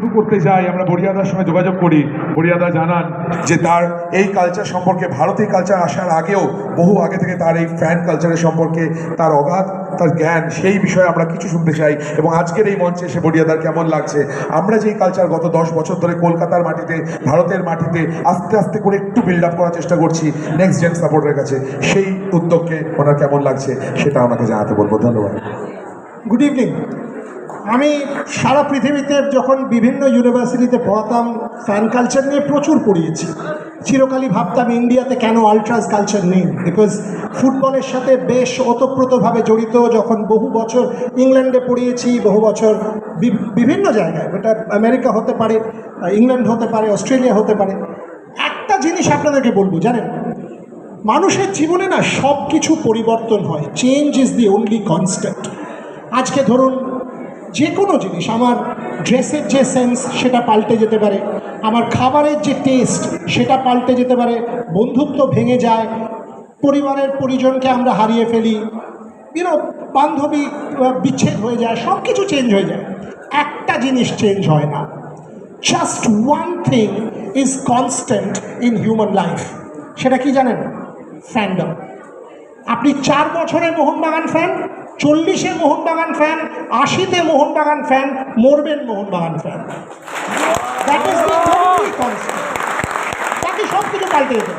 শুরু করতে যাই, আমরা বরিয়াদার সঙ্গে যোগাযোগ করি। বরিয়াদা জানান যে তার এই কালচার সম্পর্কে ভারতীয় কালচার আসার আগেও বহু আগে থেকে তার এই ফ্যান কালচারের সম্পর্কে তার অগাধ, তার জ্ঞান, সেই বিষয়ে আমরা কিছু শুনতে চাই এবং আজকের এই মঞ্চে এসে বরিয়াদার কেমন লাগছে? আমরা যেই কালচার গত দশ বছর ধরে কলকাতার মাটিতে, ভারতের মাটিতে আস্তে আস্তে করে একটু বিল্ড আপ করার চেষ্টা করছি নেক্সট জেন সাপোর্টের কাছে, সেই উদ্যোগকে ওনার কেমন লাগছে সেটা ওনাকে জানাতে বলব। ধন্যবাদ। গুড ইভিনিং আমি সারা পৃথিবীতে যখন বিভিন্ন ইউনিভার্সিটিতে পড়াতাম ফ্যান কালচার নিয়ে প্রচুর পড়িয়েছি। চিরকালই ভাবতাম ইন্ডিয়াতে কেন আলট্রাস কালচার নেই? বিকজ ফুটবলের সাথে বেশ ওতপ্রোতভাবে জড়িত, যখন বহু বছর ইংল্যান্ডে পড়িয়েছি, বহু বছর বিভিন্ন জায়গায় এটা আমেরিকা হতে পারে ইংল্যান্ড হতে পারে অস্ট্রেলিয়া হতে পারে। একটা জিনিস আপনাদেরকে বলব, জানেন? মানুষের জীবনে না সব কিছু পরিবর্তন হয়। Change is the only constant আজকে ধরুন যে কোনো জিনিস, আমার ড্রেসের যে সেন্স সেটা পাল্টে যেতে পারে, আমার খাবারের যে টেস্ট সেটা পাল্টে যেতে পারে, বন্ধুত্ব ভেঙে যায়, পরিবারের পরিজনকে আমরা হারিয়ে ফেলি ইউনো বান্ধবী বিচ্ছেদ হয়ে যায় সব কিছু চেঞ্জ হয়ে যায়। একটা জিনিস চেঞ্জ হয় না। Just one thing is constant in human life সেটা কি জানেন? ফ্যান্ডম আপনি চার বছরে মোহনবাগান ফ্যান চল্লিশে মোহনবাগান ফ্যান আশিতে মোহনবাগান ফ্যান মরবেন মোহনবাগান ফ্যান বাকি সব কিছু পাল্টে যেতে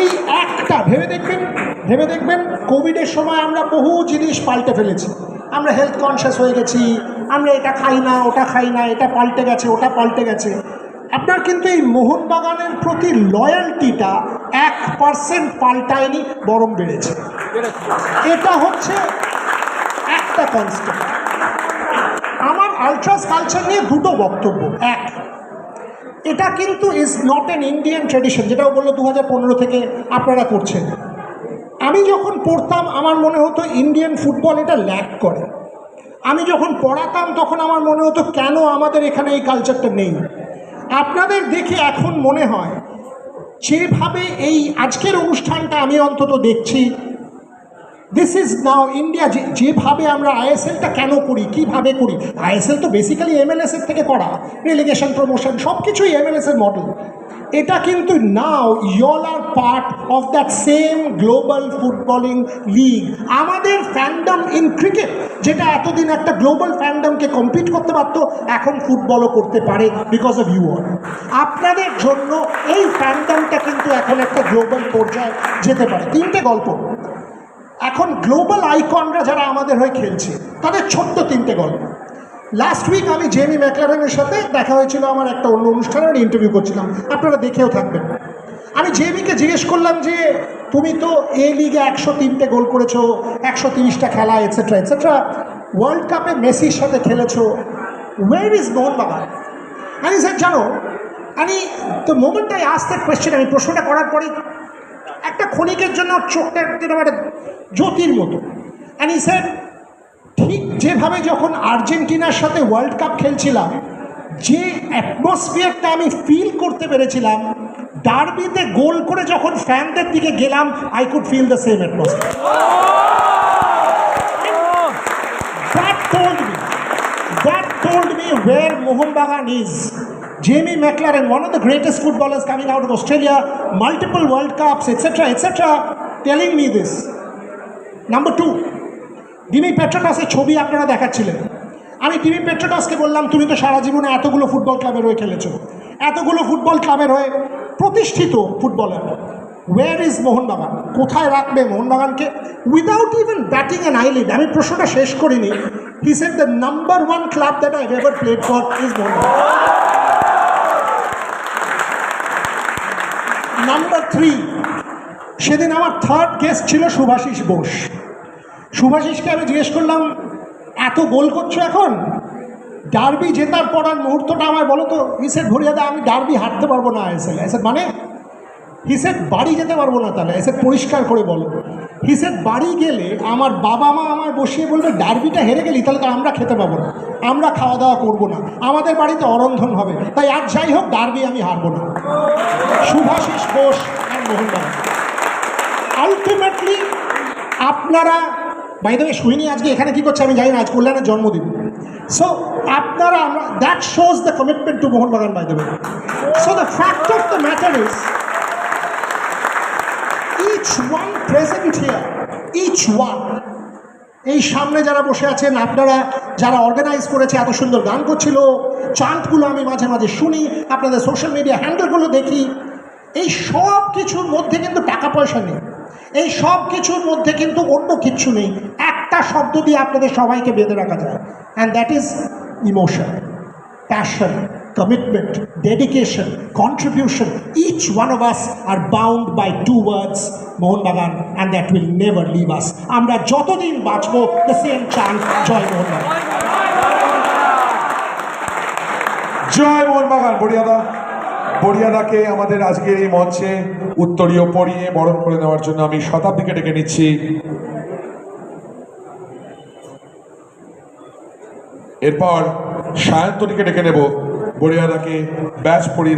এই একটা, ভেবে দেখবেন ভেবে দেখবেন কোভিডের সময় আমরা বহু জিনিস পাল্টে ফেলেছি। আমরা হেলথ কনসিয়াস হয়ে গেছি, আমরা এটা খাই না, ওটা খাই না, এটা পাল্টে গেছে, ওটা পাল্টে গেছে। আপনার কিন্তু এই মোহনবাগানের প্রতি লয়্যালটিটা এক পার্সেন্ট পাল্টায়নি, বরং বেড়েছে। এটা হচ্ছে একটা কনস্ট্যান্ট আমার আলট্রাস কালচার নিয়ে দুটো বক্তব্য। এক, এটা কিন্তু is not an Indian tradition যেটাও বলল দু হাজার পনেরো থেকে আপনারা করছেন। আমি যখন পড়তাম, আমার মনে হতো ইন্ডিয়ান ফুটবল এটা ল্যাক করে। আমি যখন পড়াতাম, তখন আমার মনে হতো কেন আমাদের এখানে এই কালচারটা নেই। আপনাদের দেখে এখন মনে হয় যেভাবে এই আজকের অনুষ্ঠানটা আমি অন্তত দেখছি। দিস ইজ নাও ইন্ডিয়া যেভাবে আমরা আইএসএলটা কেন করি, কীভাবে করি? আইএসএল তো বেসিক্যালি এমএলএসের থেকে করা। রেলিগেশন প্রমোশন সব কিছুই এমএলএসের মডেল এটা কিন্তু now you'll are part of that same global footballing league আমাদের ফ্যান্ডম ইন ক্রিকেট যেটা এতদিন একটা গ্লোবাল ফ্যান্ডমকে কম্পিট করতে পারতো, এখন ফুটবলও করতে পারে বিকজ অফ ইউ অল আপনাদের জন্য এই ফ্যান্ডমটা কিন্তু এখন একটা গ্লোবাল পর্যায়ে যেতে পারে। তিনটে গল্প। এখন গ্লোবাল আইকনরা যারা আমাদের হয়ে খেলছে, তাদের ছোট্ট তিনটে গল্প। লাস্ট উইক আমি জেমি ম্যাকলারেনের সাথে দেখা হয়েছিল, আমার একটা অন্য অনুষ্ঠানে আমি ইন্টারভিউ করছিলাম। আপনারা দেখেও থাকবেন। আমি জেমিকে জিজ্ঞেস করলাম যে, তুমি তো এ লিগে একশো তিনটে গোল করেছ, একশো তিরিশটা খেলা এটসেট্রা এটসেট্রা ওয়ার্ল্ড কাপে মেসির সাথে খেলেছো ওয়ের ইজ মোহনবাগান আমি স্যার জানো, আমি তো মোমেন্টটাই আসতে কোয়েশ্চেন আমি প্রশ্নটা করার পরেই একটা ক্ষণিকের জন্য চোখটা একটা জ্যোতির মতো। অ্যান্ড ই স্যার ঠিক যেভাবে যখন আর্জেন্টিনার সাথে ওয়ার্ল্ড কাপ খেলছিলাম, যে অ্যাটমসফিয়ারটা আমি ফিল করতে পেরেছিলাম ডার্বিতে গোল করে যখন ফ্যানদের দিকে গেলাম I could feel the same atmosphere Mohun Bagan is Jamie Maclaren one of the greatest footballers coming out of Australia multiple World Cups etcetera etcetera telling me this number two Dimi পেট্রোটাসের ছবি আপনারা দেখাচ্ছিলেন। আমি ডিমি পেট্রোটাসকে বললাম, তুমি তো সারা জীবনে এতগুলো football ক্লাবের হয়ে খেলেছো। এতগুলো ফুটবল ক্লাবের হয়ে প্রতিষ্ঠিত ফুটবলার। War is Mohun Bagan? কোথায় রাখবে মোহনবাগানকে? Without even batting and I lead আমি প্রশ্নটা শেষ করিনি। He said the number one club that I ever played for is Mohun Bagan. Number three সেদিন আমার থার্ড গেস্ট ছিল সুভাষিস বোস। সুভাষিসকে আমি জিজ্ঞেস করলাম, এত গোল করছ এখন? ডার্বি জেতার পর আর মুহূর্তটা আমায় বলো তো হিসেড ভরিয়াদা আমি ডার্বি হারতে পারব না এসে এসে মানে? হিসেড বাড়ি যেতে পারব না তাহলে এসে পরিষ্কার করে বলো। হিসেড বাড়ি গেলে আমার বাবা মা আমায় বসিয়ে বলবে, ডার্বিটা হেরে গেলি, তাহলে তো আমরা খেতে পাবো না, আমরা খাওয়া দাওয়া করব না, আমাদের বাড়িতে অরন্ধন হবে। তাই আর যাই হোক, ডার্বি আমি হারবো না। সুভাষিস ঘোষ আর মোহনবাগান। আলটিমেটলি আপনারা বাইরে সুইনি আজকে এখানে কি করছে আমি জানি না, আজ কল্যাণের জন্মদিন। সো আপনারা আমরা that shows the commitment to Mohun Bagan by the so the fact of the matter is each one present here each one এই সামনে যারা বসে আছেন, আপনারা যারা অর্গানাইজ করেছে, এত সুন্দর গান করছিল চান্টগুলো আমি মাঝে মাঝে শুনি, আপনাদের সোশ্যাল মিডিয়া হ্যান্ডেলগুলো দেখি, এই সব কিছুর মধ্যে কিন্তু টাকা পয়সা নেই। এই সব কিছুর মধ্যে কিন্তু অন্য কিছু নেই। একটা শব্দ দিয়ে আপনাদের সবাইকে বেঁধে রাখা যায়। And that is emotion passion commitment dedication contribution each one of us are bound by two words Mohun Mohun Bagan and that will never leave us আমরা যতদিন বাঁচব দ্য সেম চান্স জয় মোহনবাগান জয় মোহনবাগান বড়িয়াদা বড়িয়াদাকে আমাদের আজকের এই মঞ্চে উত্তরীয় পরিয়ে বরণ করে নেওয়ার জন্য আমি শতাব্দীকে ডেকে নিচ্ছি। এরপর সায়ন্তনীকে ডেকে নেব বড়িয়াদাকে ব্যাচ পরিয়ে